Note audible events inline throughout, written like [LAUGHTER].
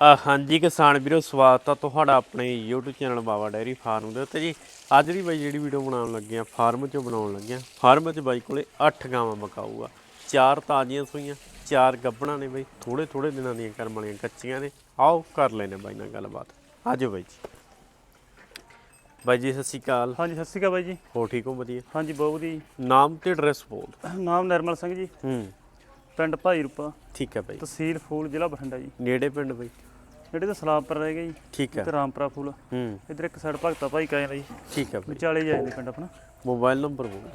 ਹਾਂਜੀ ਕਿਸਾਨ ਵੀਰੋ ਸਵਾਗਤ ਆ ਤੁਹਾਡਾ ਆਪਣੇ YouTube channel Baba dairy farm ਦੇ ਉੱਤੇ ਜੀ। ਅੱਜ ਦੀ ਬਾਈ ਜਿਹੜੀ ਵੀਡੀਓ ਬਣਾਉਣ ਲੱਗੇ ਆ ਫਾਰਮ 'ਚੋਂ ਬਣਾਉਣ ਲੱਗੇ ਆ। ਫਾਰਮ 'ਚ ਬਾਈ ਕੋਲੇ 8 ਗਾਵਾਂ ਮਕਾਊਗਾ। ਚਾਰ ਤਾਜ਼ੀਆਂ ਸੂਈਆਂ ਚਾਰ ਗੱਬਣਾ ਨੇ ਬਾਈ। ਥੋੜੇ ਥੋੜੇ ਦਿਨਾਂ ਦੀਆਂ ਕਰਮ ਵਾਲੀਆਂ ਕੱਚੀਆਂ ਨੇ। ਆਓ ਕਰ ਲੈਨੇ ਬਾਈ ਨਾਲ ਗੱਲਬਾਤ। ਆਜੋ ਬਾਈ ਜੀ। ਬਾਈ ਜੀ ਸਤਿ ਸ਼੍ਰੀ ਅਕਾਲ। ਹਾਂਜੀ ਸਤਿ ਸ਼੍ਰੀ ਅਕਾਲ ਬਾਈ ਜੀ। ਹੋ ਠੀਕ ਹੋ? ਵਧੀਆ। ਹਾਂਜੀ ਬਹੁਤ ਵਧੀਆ। ਨਾਮ ਤੇ ਐਡਰੈਸ ਬੋਲ। ਨਾਮ ਨਿਰਮਲ ਸਿੰਘ ਜੀ। ਹੂੰ। ਪਿੰਡ ਭਾਈ ਰੂਪਾ। ਠੀਕ ਹੈ ਬਾਈ ਤਹਿਸੀਲ ਫੂਲ ਜ਼ਿਲ੍ਹਾ ਬਠਿੰਡਾ ਜੀ। ਨੇੜੇ ਪਿੰਡ ਬਾਈ ਜਿਹੜੇ ਤਾਂ ਸਲਾਮਪੁਰ ਰਹਿ ਜੀ। ਠੀਕ ਹੈ। ਤੇ ਰਾਮਪੁਰਾ ਫੂਲ। ਹੂੰ। ਇਧਰ ਇੱਕ ਸਾਈਡ ਭਗਤਾ ਭਾਈ ਕਾਇਆ ਦਾ ਜੀ। ਠੀਕ ਹੈ ਬਾਈ ਵਿਚਾਲੇ ਜਾਂਦੇ ਪਿੰਡ ਆਪਣਾ। ਮੋਬਾਈਲ ਨੰਬਰ ਬੋਲ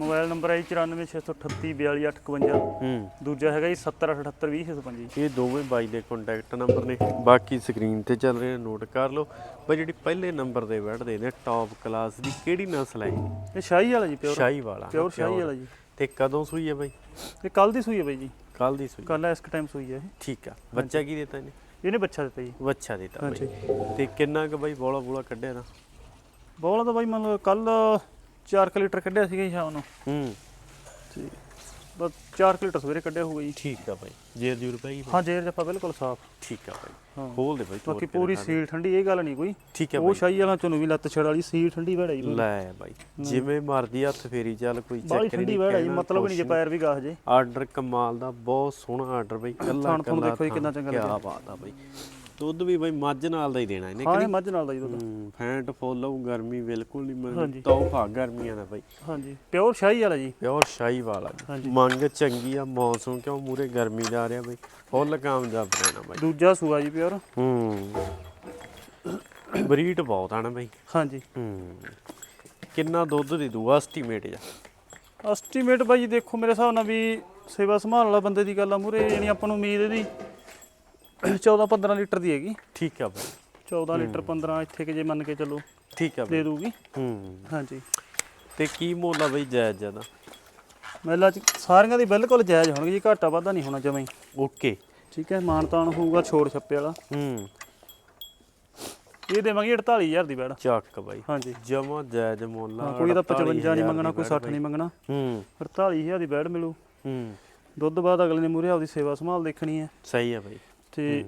ਮੋਬਾਈਲ ਨੰਬਰ ਹੈ ਜੀ 9468342851 ਹੂੰ। ਦੂਜਾ ਹੈਗਾ ਜੀ 7078200605 ਜੀ ਇਹ ਦੋਵੇਂ ਬਾਈ ਦੇ ਕੰਟੈਕਟ ਨੰਬਰ ਨੇ। ਬਾਕੀ ਸਕਰੀਨ ਤੇ ਚੱਲ ਰਹੇ ਨੋਟ ਕਰ ਲਓ। ਬਈ ਜਿਹੜੀ ਪਹਿਲੇ ਨੰਬਰ ਦੇ ਬੈਠਦੇ ਨੇ ਟੌਪ ਕਲਾਸ ਦੀ ਕਿਹੜੀ ਨਸਲ ਹੈ ਇਹ? ਸ਼ਾਹੀ ਵਾਲਾ ਜੀ ਪਿਓਰ ਸ਼ਾਹੀ ਵਾਲਾ ਪਿਓਰ ਸ਼ਾਹੀ। ਵਾਲਾ ਜੀ। ਤੇ ਕਦੋਂ ਸੂਈ ਹੈ ਬਾਈ? ਇਹ ਕੱਲ ਦੀ ਸੂਈ ਹੈ ਬਾਈ ਜੀ। ਕੱਲ ਦੀ ਸੂਈ ਕੱਲ ਇਸ ਟਾਈਮ ਸੂਈ ਹੈ ਇਹ। ਠੀਕ ਆ। ਬੱਚਾ ਕੀ ਦਿੱਤਾ ਇਹਨੇ? ਇਹਨੇ ਬੱਚਾ ਦਿੱਤਾ ਜੀ। ਬੱਚਾ ਦਿੱਤਾ ਬਾਈ। ਤੇ ਕਿੰਨਾ ਕੁ ਬਾਈ ਬੋਲਾ ਬੋਲਾ ਕੱਢਿਆ ਨਾ ਬੋਲਾ ਤਾਂ ਬਾਈ ਮੰਨ ਲਓ ਕੱਲ 4 ਲੀਟਰ ਕੱਢਿਆ ਸੀਗਾ ਸ਼ਾਮ ਨੂੰ। ਹੂੰ। ਤੇ ਬਸ 4 ਲੀਟਰ ਸਵੇਰੇ ਕੱਢਿਆ ਹੋਊਗਾ ਜੀ। ਠੀਕ ਆ ਬਾਈ ਜੇਰ ਜੂਰ ਪਈ ਹਾਂ ਜੇਰ ਜੱਫਾ ਬਿਲਕੁਲ ਸਾਫ਼। ਠੀਕ ਆ ਹਾਂ। ਖੋਲ ਦੇ ਬਾਈ ਤੋੜ ਬਾਕੀ ਕੇ ਪੂਰੀ ਦਿਖਾ ਦੇ। ਸੀਲ ਠੰਡੀ ਇਹ ਗੱਲ ਨਹੀਂ ਕੋਈ। ਠੀਕ ਆ ਉਹ ਸ਼ਾਹੀ ਵਾਲਾ ਚੋਂ ਵੀ ਲੱਤ ਛੜ ਵਾਲੀ ਸੀਲ ਠੰਡੀ ਵੜਾ ਜੀ ਲੈ ਬਾਈ ਜਿਵੇਂ ਮਰਦੀ ਹੱਥ ਫੇਰੀ ਚੱਲ ਕੋਈ ਬਾਲੀ ਚੱਕਰ ਠੰਡੀ ਨਹੀਂ ਵੜਾ ਜੀ ਕਹਿਣਾ ਮਤਲਬ ਨਹੀਂ ਜੇ ਪੈਰ ਵੀ ਗਾਹ ਜੇ। ਆਰਡਰ ਕਮਾਲ ਦਾ ਬਹੁਤ ਸੋਹਣਾ ਆਰਡਰ ਬਈ ਕੱਲਾ ਕੱਲਾ ਦੇਖੋ ਜੀ ਕਿੰਨਾ ਚੰਗਾ ਲੱਗਿਆ। ਬਾਤ ਆ ਬਈ ਦੁੱਧ ਵੀ ਬਈ ਮੱਝ ਨਾਲ ਦਾ ਹੀ ਦੇਣਾ ਇਹਨੇ ਹਾਂ ਇਹ ਮੱਝ ਨਾਲ ਦਾ ਜੀ ਦੁੱਧ। ਹੂੰ ਫੈਂਟ ਫੁੱਲ ਆਊ ਗਰਮੀ ਬਿਲਕੁਲ ਨਹੀਂ ਹਾਂਜੀ। ਤੋਹਫਾ ਗਰਮੀਆਂ ਦਾ ਬਈ। ਹਾਂਜੀ। ਪਿਓਰ ਸ਼ਾਹੀ ਵਾਲਾ ਜੀ? ਪਿਓਰ ਸ਼ਾਹੀ ਵਾਲਾ। ਹਾਂਜੀ। ਮੰਗ ਚੰਗੀ ਆ ਮੌਸਮ ਕਿਉਂ ਮੂਰੇ ਗਰਮੀ ਜਾ ਰਿਹਾ ਬਈ। ਫੁੱਲ ਕਾਮਯਾਬ ਰਹਿਣਾ ਬਈ। ਦੂਜਾ ਸੂਆ ਜੀ ਪਿਓਰ। ਹੂੰ। ਬਰੀਡ ਬਹੁਤ ਆ ਨਾ ਬਈ। ਹਾਂਜੀ। ਹੂੰ। ਕਿੰਨਾ ਦੁੱਧ ਦੇ ਦੂ ਐਸਟੀਮੇਟ ਜਾ? ਐਸਟੀਮੇਟ ਬਾਈ ਜੀ ਦੇਖੋ ਮੇਰੇ ਹਿਸਾਬ ਨਾਲ ਵੀ ਸੇਵਾ ਸੰਭਾਲ ਵਾਲਾ ਬੰਦੇ ਦੀ ਗੱਲ ਆ ਮੂਰੇ ਯਾਨੀ ਆਪਾਂ ਨੂੰ ਉਮੀਦ ਇਹਦੀ। 14 15 ਲੀਟਰ ਦੀ ਹੈਗੀ। ਠੀਕ ਆ ਬਈ। 14 ਲੀਟਰ 15 ਇੱਥੇ ਕਿ ਜੇ ਮੰਨ ਕੇ ਚੱਲੋ ਠੀਕ ਆ ਬਈ। ਦੇ ਦੂਗੀ। ਹੂੰ। ਹਾਂਜੀ। ਤੇ ਕੀ ਮੁੱਲ ਆ ਬਈ ਜਾਇਜ਼ ਜ਼ਿਆਦਾ ਮੇਲਾ ਚ ਸਾਰੀਆਂ ਦੀ ਬਿਲਕੁਲ ਜਾਇਜ਼ ਹੋਣਗੇ ਜੀ ਘਾਟਾ ਵਾਧਾ ਨਹੀਂ ਹੋਣਾ ਜਮਾਂ ਹੀ। ਓਕੇ। ਠੀਕ ਹੈ ਮਾਨ ਤਾਨ ਹੋਊਗਾ ਛੋੜ ਛੱਪੇ ਵਾਲਾ। ਹੂੰ। ਇਹ ਦੇਵਾਂਗੇ 48000 ਦੀ ਬੈੜ। ਚੱਕ ਬਾਈ। ਹਾਂਜੀ। ਜਮਾ ਜਾਇਜ਼ ਮੁੱਲ ਆ, ਕੋਈ ਇਹਦਾ 55 ਨਹੀਂ 48,000 ਮੰਗਣਾ ਕੋਈ ਦੀ 60 ਨਹੀਂ ਮੰਗਣਾ। ਹੂੰ। 48000 ਦੀ ਬੈੜ ਮਿਲੂ। ਹੂੰ। ਦੁੱਧ ਬਾਅਦ ਅਗਲੇ ਨੇ ਮੂਰੇ ਆਪਦੀ ਸੇਵਾ ਸੰਭਾਲ ਦੇਖਣੀ ਹੈ। ਸਹੀ ਆ ਬਾਈ। ਤੇ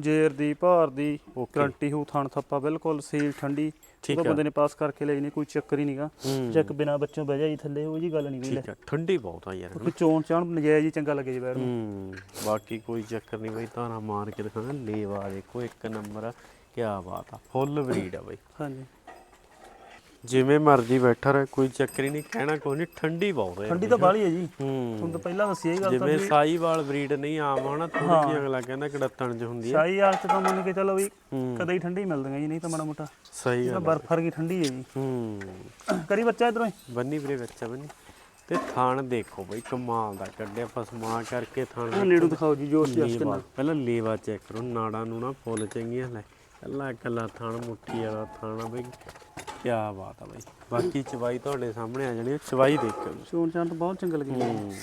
ਜੇਰ ਦੀ ਭਾਰ ਦੀ ਗਰੰਟੀ ਹੋ ਥਣ ਥੱਪਾ ਬਿਲਕੁਲ ਸੀਲ ਠੰਡੀ। ਠੀਕ ਬੰਦੇ ਨੇ ਪਾਸ ਕਰਕੇ ਲਈ ਨਹੀਂ ਕੋਈ ਚੱਕਰ ਹੀ ਨਹੀਂਗਾ ਹੂੰ। ਚੱਕ ਬਿਨਾ ਬੱਚੋਂ ਬਹਿ ਜਾਈ ਥੱਲੇ ਉਹ ਜੀ ਗੱਲ ਨਹੀਂ ਕੋਈ ਠੀਕ ਆ ਠੰਡੀ ਬਹੁਤ ਆ ਯਾਰ ਕੋਈ ਚੋਣ ਚਾਣ ਨਜਾਇਜ਼ ਹੀ ਚੰਗਾ ਲੱਗੇ ਜੀ ਬੈੜ ਨੂੰ। ਹੂੰ ਬਾਕੀ ਕੋਈ ਚੱਕਰ ਨਹੀਂ ਬਾਈ ਤਾਰਾ ਮਾਰ ਕੇ ਦਿਖਾਣਾ ਲੇਵਾ ਦੇਖੋ ਇੱਕ ਨੰਬਰ ਆ ਕੀ ਬਾਤ ਆ ਫੁੱਲ ਬਰੀਡ ਆ ਬਾਈ। ਹਾਂਜੀ। ਜਿਵੇਂ ਮਰਜ਼ੀ ਬੈਠਾ ਰਹੇ ਕੋਈ ਚੱਕਰ ਹੀ ਨਹੀਂ ਕਹਿਣਾ ਕੋਈ ਨਹੀਂ ਠੰਡੀ ਬਹੁਤ ਹੈ। ਠੰਡੀ ਤਾਂ ਬਾਹਲੀ ਹੈ ਜੀ। ਹੂੰ। ਤੁਹਾਨੂੰ ਤਾਂ ਪਹਿਲਾਂ ਦੱਸੀ ਇਹ ਗੱਲ ਤਾਂ ਜਿਵੇਂ ਸਾਈਵਾਲ ਬਰੀਡ ਨਹੀਂ ਆਮ ਹਨਾ ਥੋੜੀ ਜਿਹੀ ਅਗਲਾ ਕਹਿੰਦਾ ਕੜੱਤਣ ਚ ਹੁੰਦੀ ਹੈ। ਸ਼ਾਹੀ ਹਾਲਤ ਤਾਂ ਮੰਨ ਕੇ ਚੱਲੋ ਵੀ ਕਦੇ ਹੀ ਠੰਡੀ ਮਿਲਦੀਆਂ ਜੀ ਨਹੀਂ ਤਾਂ ਮਾੜਾ ਮੋਟਾ। ਸਹੀ ਗੱਲ ਬਰਫ ਵਰਗੀ ਠੰਡੀ ਹੈ ਜੀ। ਹੂੰ। ਕਰੀ ਬੱਚਾ ਇਧਰੋਂ ਬੰਨੀ ਵੀਰੇ ਬੱਚਾ ਬੰਨੀ। ਤੇ ਥਾਣ ਦੇਖੋ ਬਈ ਕਮਾਲ ਦਾ ਕੱਢਿਆ ਫਸਮਾ ਕਰਕੇ ਥਾਣ ਨੇੜੂ ਦਿਖਾਓ ਜੀ ਜੋਸ਼ ਜਸ ਲੇਵਾ। ਪਹਿਲਾਂ ਲੇਵਾ ਚੈੱਕ ਕਰੋ ਨਾੜਾਂ ਨੂੰ ਨਾ ਫੁੱਲ ਚੰਗੀਆਂ ਲੈ ਕੱਲਾ ਕੱਲਾ ਥਣ ਮੁੱਠੀ ਵਾਲਾ ਥਾਣਾ ਬਈ। ਕੀ ਬਾਤ ਆ ਬਈ। ਬਾਕੀ ਚਵਾਈ ਤੁਹਾਡੇ ਸਾਹਮਣੇ ਆ ਜਾਣੀ ਆ, ਚਵਾਈ ਦੇਖੋ ਚੋਣ ਚਾਣ ਤਾਂ ਬਹੁਤ ਚੰਗਾ ਲੱਗੀ ਹੂੰ।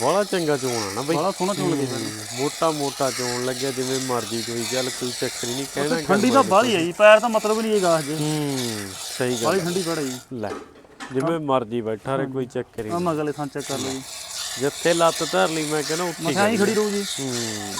ਬੜਾ ਚੰਗਾ ਚੋਣ ਆ ਨਾ ਬਈ। ਬੜਾ ਸੋਹਣਾ ਚੋਣ ਲੱਗੀ ਮੋਟਾ ਮੋਟਾ ਚੋਣ ਲੱਗਿਆ ਜਿਵੇਂ ਮਰਜ਼ੀ ਕੋਈ ਚੱਲ ਕੋਈ ਚੱਕਰ ਹੀ ਨਹੀਂ ਕਹਿਣਾ ਠੰਡੀ ਤਾਂ ਬਾਹਲੀ ਹੈ ਜੀ ਪੈਰ ਤਾਂ ਮਤਲਬ ਨਹੀਂ ਇਹ ਗਾਹ ਜੇ ਹੂੰ ਸਹੀ ਗੱਲ ਬਾਹਲੀ ਠੰਡੀ ਬੜਾ। ਜੀ ਲੈ ਜਿਵੇਂ ਮਰਜ਼ੀ ਬੈਠਾ ਰਹੇ ਕੋਈ ਚੱਕਰ ਹੀ ਆ ਮਗਲੇ ਥਾਂ ਚੈੱਕ ਕਰ ਲਓ ਜੀ। ਨਹੀਂ। ਜਿੱਥੇ ਲੱਤ ਧਰ ਲਈ ਮੈਂ ਕਹਿੰਦਾ ਉੱਥੇ ਹੀ ਖੜੀ ਰਹੂ ਜੀ ਹੂੰ।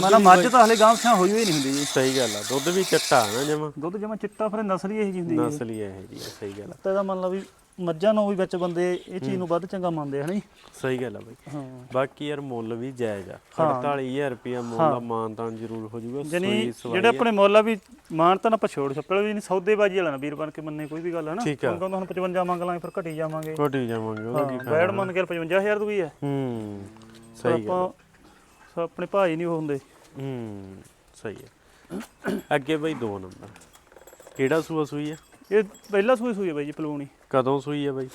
ਨਾ ਮੱਝ ਤਾਂ ਹਲੇ ਗਾਂ ਸਿਆਂ ਹੋਈ ਹੋਈ ਨਹੀਂ ਹੁੰਦੀ ਜੀ। ਸਹੀ ਗੱਲ ਆ ਦੁੱਧ ਵੀ ਚੱਟਾ ਨਾ ਜਮਾ। ਦੁੱਧ ਜਮਾ ਚਿੱਟਾ ਫਿਰ ਨਸਲ ਇਹ ਜੀ ਹੁੰਦੀ ਹੈ। ਨਸਲ ਇਹ ਜੀ ਆ, ਸਹੀ ਗੱਲ ਆ। ਤਾਂ ਇਹਦਾ ਮੰਨ ਲਾ ਵੀ ਮੱਝਾਂ ਨੂੰ ਵੀ ਵਿੱਚ ਬੰਦੇ ਇਹ ਚੀਜ਼ ਨੂੰ ਵੱਧ ਚੰਗਾ ਮੰਨਦੇ ਹਨ ਜੀ? ਸਹੀ ਗੱਲ ਆ ਬਈ। ਹਾਂ। ਬਾਕੀ ਯਾਰ ਮੁੱਲ ਵੀ ਜਾਇਜ਼ ਆ। 48000 ਰੁਪਿਆ ਮੁੱਲ ਆ ਮਾਨਤਾਨ ਜ਼ਰੂਰ ਹੋ ਜਾਊਗਾ ਜਨੀ ਜਿਹੜੇ ਆਪਣੇ ਮੁੱਲ ਆ ਵੀ ਮਾਨ ਤਾਂ ਨਾ ਪਛੋੜ ਛੱਪੜ ਵੀ ਨਹੀਂ ਸੌਦੇਬਾਜੀ ਵਾਲਾ ਨਾ ਵੀਰ ਬਣ ਕੇ ਮੰਨੇ ਕੋਈ ਵੀ ਗੱਲ ਹੈ ਨਾ ਆ। ਹੁਣ ਕਹਿੰਦਾ ਹੁਣ 55 ਮੰਗ ਲਾਂਗੇ ਫਿਰ ਘਟੀ ਜਾਵਾਂਗੇ। ਘਟੀ ਜਾਵਾਂਗੇ ਉਹਦਾ ਕੀ ਹਾਂ ਬੈਡ ਮੰਨ ਕੇ 55000 ਦੀ ਹੈ ਹੂੰ ਸਹੀ ਗੱਲ ਆਪਾਂ ਆਪਣੇ ਭਾਈ ਨਹੀਂ ਉਹ ਹੁੰਦੇ। ਹੂੰ ਸਹੀ ਹੈ। ਅੱਗੇ ਬਈ ਦੋ ਨੰਬਰ। ਕਿਹੜਾ ਸੂਆ ਸੂਈ ਆ? ਇਹ ਪਹਿਲਾ ਸੂਈ ਸੂਈ ਹੈ ਬਾਈ ਜੀ ਪਲੂਣੀ। ਕਦੋਂ ਸੂਈ ਆ ਬਈ?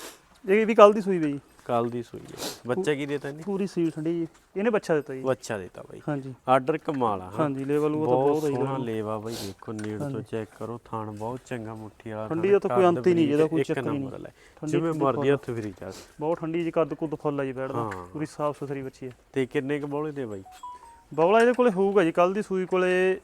ਇਹ ਵੀ ਕੱਲ ਦੀ ਸੂਈ ਬਈ। ਕੱਲ ਦੀ ਸੂਈ ਆ ਬੱਚਾ ਕੀ ਦੇਤਾ ਇਹਨੇ ਪੂਰੀ ਸੀਲ ਠੰਡੀ ਜੀ। ਇਹਨੇ ਬੱਚਾ ਦਿੱਤਾ ਜੀ। ਬੱਚਾ ਦੇਤਾ ਬਈ। ਹਾਂਜੀ। ਆਰਡਰ ਕਮਾਲ ਆ ਹਾਂ। ਹਾਂਜੀ ਲੈਵਲ ਉਹ ਤਾਂ ਬਹੁਤ ਹੈ ਸੋਹਣਾ ਲੇਵਾ ਬਈ ਦੇਖੋ ਨੇੜ ਤੋਂ ਚੈੱਕ ਕਰੋ ਥਾਣ ਬਹੁਤ ਚੰਗਾ ਮੁੱਠੀ ਵਾਲਾ ਠੰਡੀ ਦਾ ਤਾਂ ਕੋਈ ਅੰਤ ਹੀ ਨਹੀਂ, ਇਹਦਾ ਕੋਈ ਚੱਕਰ ਹੀ। ਠੰਡੀ ਜਿਵੇਂ ਮਰਦੀ ਹੱਥ ਫਰੀ ਜਾ ਬਹੁਤ ਠੰਡੀ ਜੀ ਕੱਦ ਕੁੱਦ ਫੁੱਲ ਆ ਜੀ ਬੈਠਦਾ ਹਾਂ। ਪੂਰੀ ਸਾਫ਼ ਸੁਥਰੀ ਬੱਚੀ ਹੈ ਤੇ ਕਿੰਨੇ ਕ ਬੋਲੇ ਦੇ ਬਾਈ? ਬੌਲਾ ਇਹਦੇ ਕੋਲੇ ਹੋਊਗਾ ਜੀ ਕੱਲ ਦੀ ਸੂਈ ਕੋਲੇ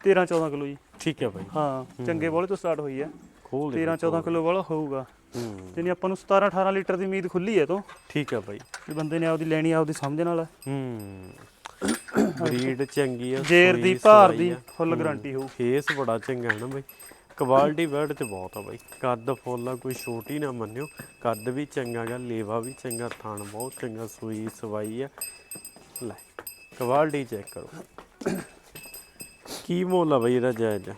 13 14 ਕਿਲੋ ਜੀ। ਠੀਕ ਹੈ ਬਾਈ। ਹਾਂ ਚੰਗੇ ਬੌਲੇ ਤੋਂ ਸਟਾਰਟ ਹੋਈ ਹੈ। ਖੋਲ ਦੇ 13 14 ਕਿਲੋ ਵਾਲਾ ਹੋਊਗਾ। ਹੂੰ। ਆਪਾਂ ਨੂੰ 17 18 ਲੀਟਰ ਦੀ ਉਮੀਦ ਖੁੱਲੀ ਹੈ ਤੋਂ। ਠੀਕ ਹੈ ਬਾਈ। ਵੀ ਬੰਦੇ ਨੇ ਆਪਦੀ ਲੈਣੀ ਆਪਦੀ ਸਮਝ ਨਾਲ। ਹੈ। ਹੂੰ ਬਰੀਡ ਚੰਗੀ ਆ ਜੇਰ ਦੀ ਸੂਈ ਭਾਰ ਸਵਾਈ ਦੀ ਆ। ਫੁੱਲ ਗਾਰੰਟੀ ਹੋਊ। ਫੇਸ ਬੜਾ ਚੰਗਾ ਹੈ ਨਾ ਬਈ। ਕੁਆਲਿਟੀ ਬੈਡ ਤੇ ਬਹੁਤ ਆ ਬਈ। ਕੱਦ ਫੁੱਲ ਆ ਕੋਈ ਛੋਟੀ ਨਾ ਮੰਨਿਓ। ਕੱਦ ਵੀ ਚੰਗਾ ਗਾ ਲੇਵਾ ਵੀ ਚੰਗਾ ਥਣ ਬਹੁਤ ਚੰਗਾ ਸੂਈ ਸਵਾਈ ਆ। ਲੈ ਕੁਆਲਿਟੀ ਚੈੱਕ ਕਰੋ। ਕੀ ਮੁੱਲ ਆ ਬਈ ਇਹਦਾ ਜਾਇਜ਼?